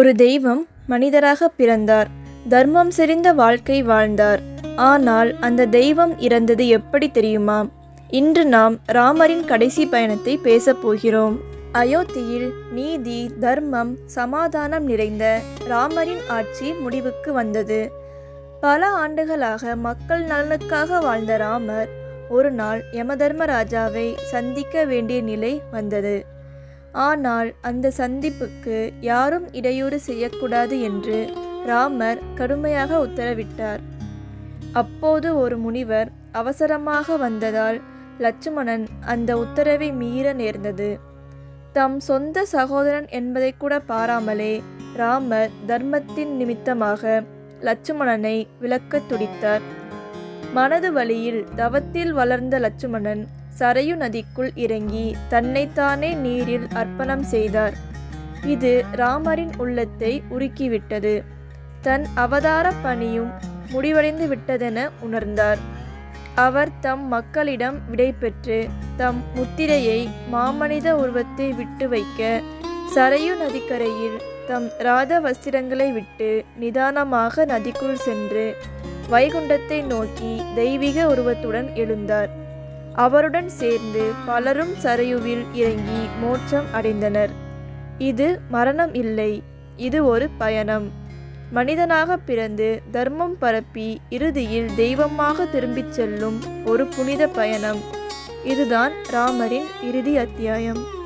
ஒரு தெய்வம் மனிதராக பிறந்தார். தர்மம் செறிந்த வாழ்க்கை வாழ்ந்தார். ஆனால் அந்த தெய்வம் இறந்தது எப்படி தெரியுமா இன்று நாம் ராமரின் கடைசி பயணத்தை பேசப் போகிறோம். அயோத்தியில் நீதி தர்மம் சமாதானம் நிறைந்த ராமரின் ஆட்சி முடிவுக்கு வந்தது. பல ஆண்டுகளாக மக்கள் நலனுக்காக வாழ்ந்த ராமர் ஒரு நாள் யமதர்மராஜாவை சந்திக்க வேண்டிய நிலை வந்தது. ஆனால் அந்த சந்திப்புக்கு யாரும் இடையூறு செய்யக்கூடாது என்று ராமர் கடுமையாக உத்தரவிட்டார். அப்போது ஒரு முனிவர் அவசரமாக வந்ததால் லட்சுமணன் அந்த உத்தரவை மீற நேர்ந்தது. தம் சொந்த சகோதரன் என்பதை கூட பாராமலே ராமர் தர்மத்தின் நிமித்தமாக லட்சுமணனை விலக்கத் துடித்தார். மனது வழியில் தவத்தில் வளர்ந்த லட்சுமணன் சரையு நதிக்குள் இறங்கி தன்னைத்தானே நீரில் அர்ப்பணம் செய்தார். இது ராமரின் உள்ளத்தை உருக்கிவிட்டது. தன் அவதார பணியும் முடிவடைந்து விட்டதென உணர்ந்தார். அவர் தம் மக்களிடம் விடைபெற்று தம் முத்திரையை மாமனித உருவத்தை விட்டு வைக்க சரையு நதிக்கரையில் தம் ராத வஸ்திரங்களை விட்டு நிதானமாக நதிக்குள் சென்று வைகுண்டத்தை நோக்கி தெய்வீக உருவத்துடன் எழுந்தார். அவருடன் சேர்ந்து பலரும் சரையுவில் இறங்கி மோட்சம் அடைந்தனர். இது மரணம் இல்லை இது ஒரு பயணம். மனிதனாக பிறந்து தர்மம் பரப்பி இறுதியில் தெய்வமாக திரும்பிச் செல்லும் ஒரு புனித பயணம். இதுதான் ராமரின் இறுதி அத்தியாயம்.